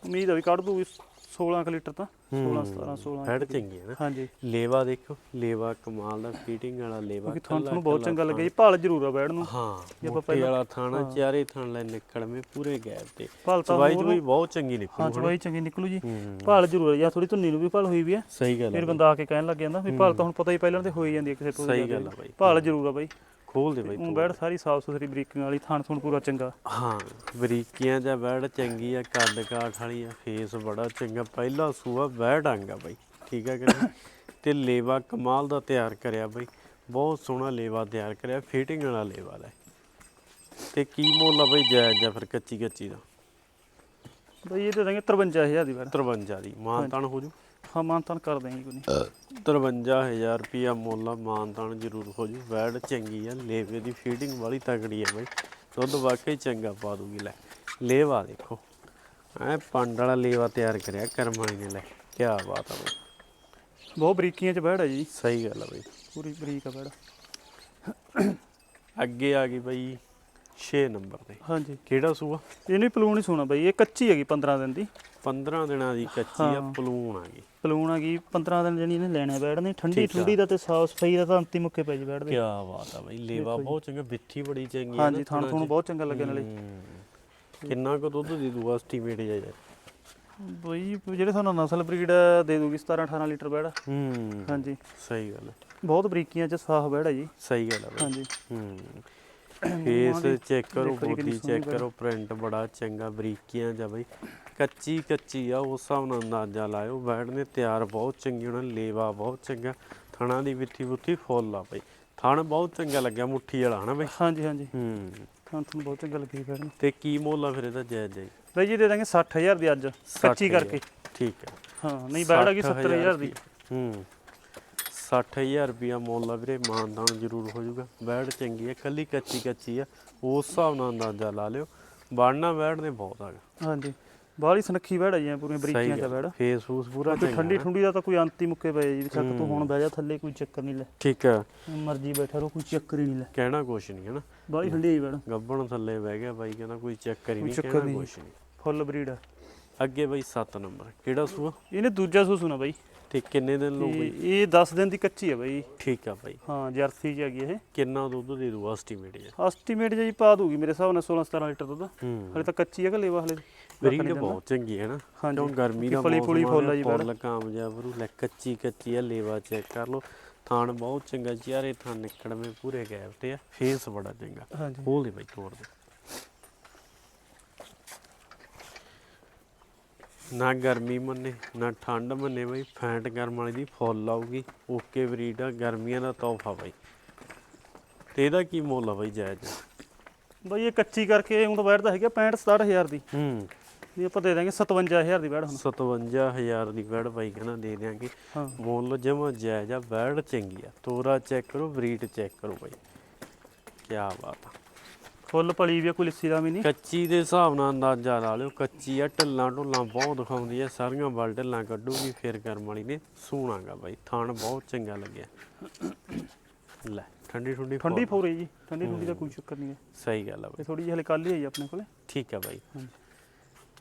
ਉਮੀਦ ਆ ਵੀ ਕੱਢ ਦੂਗੀ 16 ਕੁ ਲੀਟਰ ਤਾਂ 16 ਹੂੰ। 17 16 ਫੈੜ ਚੰਗੀ ਹੈ ਨਾ। ਹਾਂਜੀ। ਲੇਵਾ ਦੇਖੋ ਲੇਵਾ ਕਮਾਲ ਦਾ ਫਿਟਿੰਗ ਵਾਲਾ ਲੇਵਾ ਕਿਉਂਕਿ ਤੁਹਾਨੂੰ ਬਹੁਤ ਚੰਗਾ ਲੱਗਿਆ ਜੀ ਭਾਲ ਜ਼ਰੂਰ ਆ ਬੈੜ ਨੂੰ। ਹਾਂ ਜੇ ਆਪਾਂ ਵਾਲਾ ਥਾਣਾ ਚਾਰੇ ਥਾਣ ਲੈ ਨਿਕਲਵੇਂ ਪੂਰੇ ਗੈਪ ਤੇ। ਭਾਲ ਤਾਂ ਚਵਾਈ ਹੋਰ- ਚਵਾਈ ਬਹੁਤ ਚੰਗੀ ਹਾਂ ਨਿਕਲੂ ਚਵਾਈ ਚੰਗੀ ਨਿਕਲੂ ਜੀ। ਹੂੰ। ਭਾਲ ਜ਼ਰੂਰ ਆ ਜਾਂ ਥੋੜੀ ਧੁੰਨੀ ਨੂੰ ਵੀ ਭਾਲ ਹੋਈ ਵੀ ਆ। ਸਹੀ ਗੱਲ ਫਿਰ ਹੈ ਬੰਦਾ ਆ ਕੇ ਕਹਿਣ ਲੱਗ ਜਾਂਦਾ ਵੀ ਭਾਲ ਤਾਂ ਹੁਣ ਪਤਾ ਹੀ ਪਹਿਲਾਂ ਤੇ ਹੋਈ ਜਾਂਦੀ ਹੈ ਕਿਸੇ ਤੋਂ ਵੀ ਸਹੀ ਗੱਲ ਆ ਬਾਈ। ਭਾਲ ਜ਼ਰੂਰ ਆ ਬਾਈ। ਖੋਲ ਦੇ ਬਾਈ ਉਹ ਤੂੰ। ਬੈੜ ਸਾਰੀ ਸਾਫ਼ ਸੁਥਰੀ ਬਰੀਕਿੰਗ ਵਾਲੀ ਥਾਣ ਥੁਣ ਪੂਰਾ ਚੰਗਾ। ਹਾਂ ਬਰੀਕੀਆਂ ਜਾਂ ਬੈੜ ਚੰਗੀ ਆ ਕੱਦ ਕਾਠ ਵਾਲੀ ਆ ਫੇਸ ਬੜਾ ਚੰਗਾ ਪਹਿਲਾ ਸੂਆ ਬੈੜ ਆਂਗਾ ਬਾਈ ਠੀਕ ਆ ਕਿ [LAUGHS] ਤੇ ਲੇਵਾ ਕਮਾਲ ਦਾ ਤਿਆਰ ਕਰਿਆ ਬਾਈ ਬਹੁਤ ਸੋਹਣਾ ਲੇਵਾ ਤਿਆਰ ਕਰਿਆ ਫਿਟਿੰਗ ਵਾਲਾ ਲੇਵਾ ਲੈ। ਤੇ ਕੀ ਮੁੱਲ ਆ ਬਾਈ ਜਾਇਜ਼ ਜਾਂ ਫਿਰ ਕੱਚੀ ਕੱਚੀ ਦਾ? ਬਈ ਇਹ ਦੇ ਦਾਂਗੇ 53000 ਦੀ ਬੈੜ। 53 ਦੀ ਮਾਨਤਾਨ ਹੋ ਜੂ। ਹਾਂ ਮਾਨਤਾਨ ਕਰ ਦੇਂਗੇ ਕੋਈ ਨਹੀਂ। 53000 ਰੁਪਿਆ ਮੁੱਲ ਆ ਮਾਨਤਾਨ ਜ਼ਰੂਰ ਹੋ ਜੂ। ਬੈੜ ਚੰਗੀ ਆ ਲੇਵੇ ਦੀ ਫੀਡਿੰਗ ਵਾਲੀ ਤਗੜੀ ਆ ਬਾਈ। ਦੁੱਧ ਵਾਕਈ ਚੰਗਾ ਪਾ ਦੂਗੀ ਲੈ। ਲੇਵਾ ਦੇਖੋ। ਐ ਪੰਡ ਵਾਲਾ ਲੇਵਾ ਤਿਆਰ ਕਰਿਆ ਕਰਮਾਣੀ ਨੇ ਲੈ। ਕੀ ਬਾਤ ਆ ਬਾਈ। ਬਹੁਤ ਬਰੀਕੀਆਂ ਚ ਬੈੜ ਹੈ ਜੀ। ਸਹੀ ਗੱਲ ਆ ਬਾਈ। ਪੂਰੀ ਬਰੀਕ ਆ ਬੈੜ ਅੱਗੇ ਆ ਗਈ ਬਾਈ। 6 ਨੰਬਰ ਤੇ ਹਾਂਜੀ। ਕਿਹੜਾ ਸੂਆ? ਇਹਨੂੰ ਪਲੂਣ ਹੀ ਸੋਣਾ ਬਾਈ ਇਹ ਕੱਚੀ ਹੈਗੀ 15 ਦਿਨ ਦੀ। 15 ਦਿਨਾਂ ਦੀ ਕੱਚੀ ਆ ਹਾਂ। ਪਲੂਣ ਆ ਗਈ। ਪਲੂਣ ਹੈਗੀ 15 ਦਿਨ ਜਣੀ ਇਹਨੇ ਲੈਣਾ ਨਹੀਂ ਠੰਡੀ ਠੀਕ ਆ। ਠੰਡੀ ਦਾ ਤੇ ਸਾਫ਼ ਸਫ਼ਾਈ ਦਾ ਤਾਂ ਅੰਤੀ ਮੁੱਕੇ ਪੈ ਜੀ ਬੈੜ ਕੀ ਦੇ ਬਾਤ ਆ ਬਾਈ ਲੇਵਾ ਬਹੁਤ ਚੰਗਾ ਬਿੱਥੀ ਬੜੀ ਚੰਗੀ ਆ ਹਾਂਜੀ ਥਾਣ ਚ। ਬਹੁਤ ਚੰਗਾ ਲੱਗਿਆ ਨਾਲੇ। ਕਿੰਨਾ ਕੁ ਦੁੱਧ ਦੀ ਦੂਆ ਐਸਟੀਮੇਟ ਜਾ ਯਾਰ। ਬਈ ਜਿਹੜੇ ਤੁਹਾਨੂੰ ਨਸਲ ਬਰੀਡ ਦੇ ਦੂਗੀ 17 18 ਲੀਟਰ ਬੈੜ ਹੂੰ। ਹਾਂਜੀ। ਸਹੀ ਗੱਲ ਹੈ ਬਹੁਤ ਬਰੀਕੀਆਂ ਚ ਸਾਫ਼ ਬੈੜ ਹੈ ਜੀ। ਸਹੀ ਗੱਲ ਬਾਈ। ਹਾਂਜੀ। ਹੂੰ। ਫੇਸ ਚੈੱਕ ਕਰੋ ਜੀ ਬੋਡੀ ਚੈੱਕ ਕਰੋ ਪ੍ਰਿੰਟ ਬੜਾ ਚੰਗਾ ਬਰੀਕੀਆਂ ਜਾਂ ਬਈ। ਕੱਚੀ ਕੱਚੀ ਆ ਉਸ ਹਿਸਾਬ ਨਾਲ ਅੰਦਾਜ਼ਾ ਲਾਇਓ। ਬੈਡ ਨੇ ਤਿਆਰ ਬਹੁਤ ਚੰਗੀ ਉਹਨਾਂ ਲੇਵਾ ਬਹੁਤ ਚੰਗਾ। ਥਣਾ ਦੀ ਵਿੱਥੀ ਬੁੱਥੀ ਫੁੱਲ ਆ ਬਈ। ਥਣ ਬਹੁਤ ਚੰਗਾ ਲੱਗਿਆ ਮੁੱਠੀ ਵਾਲਾ ਹਨਾ ਬਈ? ਹਾਂਜੀ ਹਾਂਜੀ। ਹੂੰ। ਤਾਂ ਤੁਹਾਨੂੰ ਬਹੁਤ ਚੰਗਾ ਲੱਗੀ ਨੂੰ ਤੇ ਕੀ ਮੁੱਲ ਆ ਫਿਰ ਇਹਦਾ ਜਾਇਜ਼ ਜਾਈ ਬਈ ਜੀ ਦੇ ਦਾਂਗੇ 60000 ਦੀ ਅੱਜ ਕੱਚੀ ਕਰਕੇ। ਠੀਕ ਹੈ। ਹਾਂ ਨਹੀਂ ਬੈੜ ਹੈਗੀ 70000 ਦੀ। ਹੂੰ। 60000 ਰੁਪਿਆ ਮੁੱਲ ਆ ਵੀਰੇ ਮਾਨਦਾਨ ਜ਼ਰੂਰ ਹੋ ਜਾਊਗਾ। ਬੈੜ ਚੰਗੀ ਹੈ ਕੱਲੀ ਕੱਚੀ ਕੱਚੀ ਆ ਉਸ ਹਿਸਾਬ ਨਾਲ ਅੰਦਾਜ਼ਾ ਲਾ ਲਿਓ। ਬਣਨਾ ਬੈੜ ਨੇ ਬਹੁਤ ਆਗਾ ਹਾਂਜੀ। ਬਾਹਲੀ ਸੁਨੱਖੀ ਬੈੜ ਹੈ ਜੀ ਪੂਰੀਆਂ ਬਰੀਕੀਆਂ ਚ ਬੈੜ ਫੇਸ ਫੂਸ ਪੂਰਾ ਚੰਗਾ ਠੰਡੀ। ਠੁੰਡੀ ਦਾ ਤਾਂ ਕੋਈ ਅੰਤ ਹੀ ਮੁੱਕੇ ਪਏ ਜੀ ਛੱਕ ਤੂੰ ਹੁਣ ਬਹਿ ਜਾ ਥੱਲੇ ਕੋਈ ਚੱਕਰ ਨਹੀਂ ਲੈ। ਠੀਕ ਹੈ ਮਰਜ਼ੀ ਬੈਠਾ ਰੋ ਕੋਈ ਚੱਕਰ ਹੀ ਨਹੀਂ ਲੈ। ਕਹਿਣਾ ਕੁਛ ਨਹੀਂ ਹਨਾ ਬਾਹਲੀ ਠੰਡੀ ਹੈ ਬੈੜ ਗੱਬਣ ਥੱਲੇ ਬਹਿ ਗਿਆ ਬਾਈ ਕਹਿੰਦਾ ਕੋਈ ਚੱਕਰ ਹੀ ਨਹੀਂ ਕਹਿਣਾ। ਕੁਛ ਨਹੀਂ। ਫੁੱਲ ਬਰੀਡ ਅੱਗੇ ਬਾਈ 7 ਨੰਬਰ ਕਿਹੜਾ ਸੂਆ? ਇਹਨੇ ਦੂਜਾ ਸੂ ਸੁਣਾ ਬਾਈ। ਤੇ ਕਿੰਨੇ ਦਿਨ ਤੇ ਬਾਈ? ਇਹ 10 ਦਿਨ ਦੀ ਕੱਚੀ ਹੈ ਬਾਈ। ਠੀਕ ਆ ਬਾਈ। ਹਾਂ ਜਰਸੀ ਚ ਹੈਗੀ ਇਹ। ਕਿੰਨਾ ਦੁੱਧ ਦੇ ਦੂ ਐਸਟੀਮੇਟ ਜੀ? ਐਸਟੀਮੇਟ ਜੀ ਪਾ ਦੂਗੀ ਮੇਰੇ ਹਿਸਾਬ ਨਾਲ 16 17 ਲੀਟਰ ਦੁੱਧ। ਹੂੰ। ਹਲੇ ਤਾਂ ਕੱਚੀ ਹੈ ਕਿ ਲੇਵਾ ਹਲੇ? ਬਰੀਡ ਬਹੁਤ ਚੰਗੀ ਹੈ ਨਾ। ਹਾਂਜੀ। ਕਿਉਂ ਗਰਮੀ ਦਾ ਫਲੀ ਫੁਲੀ ਫੁੱਲ ਆ ਜੀ ਫੁੱਲ ਕਾਮਯਾਬ ਰੂ ਲੈ ਕੱਚੀ ਕੱਚੀ ਆ ਲੇਵਾ ਚੈੱਕ ਕਰ ਲਓ। ਥਾਣ ਬਹੁਤ ਚੰਗਾ ਚਾਰੇ ਥਾਂ ਨਿਕੜਵੇਂ ਪੂਰੇ ਗੈਪ ਤੇ ਆ ਫੇਸ ਬੜਾ ਚੰਗਾ। ਹਾਂਜੀ। ਖੋਲ ਦੇ ਬਾਈ ਤੋੜ ਦੇ। ਨਾ ਗਰਮੀ ਮੰਨੇ ਨਾ ਠੰਡ ਮੰਨੇ ਬਾਈ ਫੈਂਟ ਗਰਮ ਵਾਲੀ ਦੀ ਫੁੱਲ ਆਊਗੀ। ਓਕੇ ਬਰੀਡ ਆ ਗਰਮੀਆਂ ਦਾ ਤੋਹਫਾ ਬਾਈ। ਤੇ ਇਹਦਾ ਕੀ ਮੁੱਲ ਆ ਬਾਈ ਜਾਇਜ਼? ਬਾਈ ਇਹ ਕੱਚੀ ਕਰਕੇ ਹੁਣ ਤਾਂ ਬੈਠਦਾ ਹੈਗਾ 65 67000 ਦੀ। ਹੂੰ। ਇਹ ਆਪਾਂ ਦੇ ਦਾਂਗੇ 57000 ਦੀ ਬੈਠ ਹੁਣ। 57000 ਦੀ ਬੈੜ ਬਾਈ ਕਹਿੰਦਾ ਦੇ ਦਿਆਂਗੇ। ਮੁੱਲ ਜਮਾ ਜਾਇਜ਼ ਆ ਬੈੜ ਚੰਗੀ ਆ। ਤੋਰਾ ਚੈੱਕ ਕਰੋ ਬਰੀਡ ਚੈੱਕ ਕਰੋ ਬਾਈ। ਕੀ ਬਾਤ ਆ। ਫੁੱਲ ਪਲੀ ਵੀ ਆ, ਕੋਈ ਲਿੱਸੀ ਦਾ ਵੀ ਨਹੀਂ? ਕੱਚੀ ਦੇ ਹਿਸਾਬ ਨਾਲ ਅੰਦਾਜ਼ਾ ਲਾ ਲਿਓ ਕੱਚੀ ਆ ਢੱਲਾਂ ਢੁੱਲਾਂ ਬਹੁਤ ਦਿਖਾਉਂਦੀ ਆ ਸਾਰੀਆਂ ਵੱਲ ਢੱਲਾਂ ਕੱਢੂਗੀ ਫਿਰ ਕਰਮ ਵਾਲੀ ਨੇ ਸੂਣਾਗਾ ਬਾਈ ਥਣ ਬਹੁਤ ਚੰਗਾ ਲੱਗਿਆ। ਲੈ ਠੰਡੀ ਠੰਡੀ ਠੰਡੀ ਫੋਰੀ ਜੀ ਠੰਡੀ ਠੰਡੀ ਦਾ ਕੋਈ ਚੱਕਰ ਨਹੀਂ ਹੈ। ਸਹੀ ਗੱਲ ਆ ਬਾਈ। ਇਹ ਥੋੜੀ ਜਿਹੀ ਹਲੇ ਕੱਲ ਹੀ ਆਈ ਆਪਣੇ ਕੋਲੇ। ਠੀਕ ਆ ਬਾਈ। ਹਾਂਜੀ।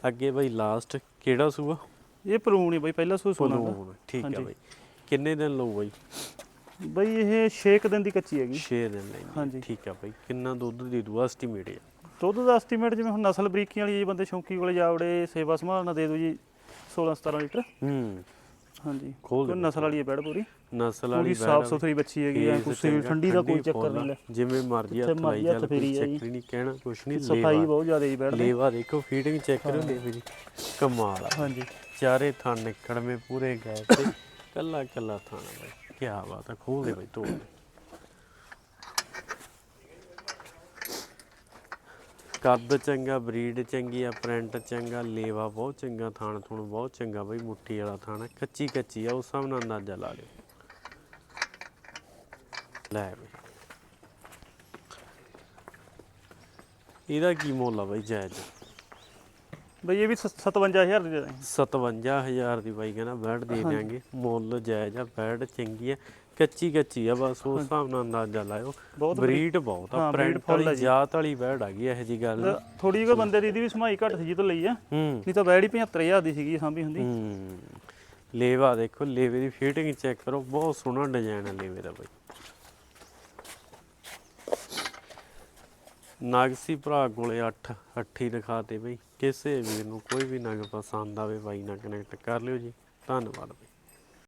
ਅੱਗੇ ਬਾਈ ਲਾਸਟ ਕਿਹੜਾ ਸੂਆ? ਇਹ ਪਲੂਣ ਹੀ ਬਾਈ ਪਹਿਲਾ ਸੂ ਸੋਨਾ ਦਾ। ਪਲੂਣ ਠੀਕ ਆ ਹਾਂਜੀ। ਬਾਈ। ਕਿੰਨੇ ਦਿਨ ਲਊ ਬਾਈ? ਬਾਈ ਇਹ 6 ਦਿਨ ਦੀ ਕੱਚੀ ਹੈਗੀ। 6 ਦਿਨ ਲੈਂਦੀ ਹਾਂਜੀ। ਠੀਕ ਆ ਬਾਈ। ਕਿੰਨਾ ਦੁੱਧ ਦੇ ਦੂ ਐਸਟੀਮੇਟ ਆ? ਦੁੱਧ ਦਾ ਐਸਟੀਮੇਟ ਜਿਵੇਂ ਹੁਣ ਨਸਲ ਬਰੀਕੀਆਂ ਵਾਲੀ ਜੀ ਬੰਦੇ ਸ਼ੌਂਕੀ ਕੋਲੇ ਜਾਵੜੇ ਸੇਵਾ ਸੰਭਾਲਣਾ ਦੇ ਦਿਓ ਜੀ 16 17 ਲੀਟਰ। ਹੂੰ। ਹਾਂਜੀ। ਖੋਲ ਕੋਈ ਦੇ ਨਸਲ ਵਾਲੀ ਹੈ ਬੈੜ ਪੂਰੀ। ਨਸਲ ਵਾਲੀ ਪੂਰੀ ਬੈੜ ਸਾਫ਼ ਆ। ਸੁਥਰੀ ਬੱਚੀ ਹੈਗੀ ਐ ਕੋਈ ਚੰਗਾ, ਠੰਡੀ ਦਾ ਕੋਈ ਚੱਕਰ ਫੁੱਲ ਨਹੀਂ ਲੈ। ਜਿਵੇਂ ਮਰਜ਼ੀ ਜਿੱਥੇ ਹੱਥ ਲਾਈ ਮਰਜ਼ੀ ਹੱਥ ਚੱਲ ਕੋਈ ਫੇਰੀ ਆ ਜੀ। ਚੱਕਰ ਨਹੀਂ ਕਹਿਣਾ ਕੁਛ ਨਹੀਂ ਸਫ਼ਾਈ ਬਹੁਤ ਜ਼ਿਆਦਾ ਜੀ ਬੈੜ ਦੀ। ਲੇਵਾ ਦੇਖੋ ਫੀਡਿੰਗ ਚੈੱਕ ਕਰੋ ਲੇਵੇ ਦੀ ਕਮਾਲ ਆ। ਹਾਂਜੀ। ਚਾਰੇ ਥਣ ਨਿਕੜਵੇਂ ਪੂਰੇ ਗਏ ਤੇ ਕੱਲਾ ਕੱਲਾ ਥਾਣਾ ਬਾਈ। ਕੀ ਬਾਤ ਆ ਖੋਲ ਦੇ ਬਾਈ, ਤੋੜ ਦੇ। ਕੱਦ ਚੰਗਾ, ਬਰੀਡ ਚੰਗੀ ਆ, ਪ੍ਰਿੰਟ ਚੰਗਾ, ਲੇਵਾ ਬਹੁਤ ਚੰਗਾ, ਥਾਣ ਥੁਣ ਬਹੁਤ ਚੰਗਾ ਬਾਈ, ਮੁੱਠੀ ਵਾਲਾ ਥਾਣਾ ਕੱਚੀ ਕੱਚੀ ਆ, ਉਸ ਹਿਸਾਬ ਨਾਲ ਅੰਦਾਜ਼ਾ ਲਾ ਲਿਓ। ਲੈ ਬਈ। ਇਹਦਾ ਕੀ ਮੁੱਲ ਆ ਬਾਈ, ਜਾਇਜ਼? ਬਈ ਇਹ ਵੀ 57000 ਦੀ ਦੇ ਦਾਂਗੇ। 57000 ਦੀ ਬਾਈ ਕਹਿੰਦਾ ਬੈਡ ਦੇ ਦਿਆਂਗੇ। ਮੁੱਲ ਜਾਇਜ਼ ਆ ਬੈਡ ਚੰਗੀ ਆ ਕੱਚੀ ਕੱਚੀ ਆ ਬਸ ਉਸ ਹਿਸਾਬ ਨਾਲ ਅੰਦਾਜ਼ਾ ਲਾਇਓ। ਬਰੀਡ ਬਹੁਤ ਆ ਵਾਲੀ ਜੀ। ਜਾਤ ਵਾਲੀ ਬੈਡ ਆ ਗਈ ਇਹੋ ਜੀ ਗੱਲ। ਥੋੜੀ ਜਿਹੀ ਬੰਦੇ ਦੀ ਵੀ ਸਮਾਈ ਘੱਟ ਸੀ ਜੀ ਤੋਂ ਲਈ ਆ। ਨਹੀਂ ਤਾਂ ਬੈੜ ਹੀ 75000 ਦੀ ਸੀਗੀ ਸਾਂਭੀ ਹੁੰਦੀ। ਲੇਵਾ ਦੇਖੋ ਲੇਵੇ ਦੀ ਫਿਟਿੰਗ ਚੈੱਕ ਕਰੋ ਬਹੁਤ ਸੋਹਣਾ ਡਿਜ਼ਾਈਨ ਆ ਲੇਵੇ ਦਾ ਬਾਈ। ਨਾਗਸੀ ਭਰਾ ਕੋਲੇ 8 ਅੱਠੀ ਦਿਖਾਤੇ ਬਈ। ਕਿਸੇ ਵੀਰ ਨੂੰ ਕੋਈ ਵੀ ਨਗ ਪਸੰਦ ਆਵੇ ਬਾਈ ਨਾਲ ਕਨੈਕਟ ਕਰ ਲਿਓ ਜੀ। ਧੰਨਵਾਦ ਬਈ।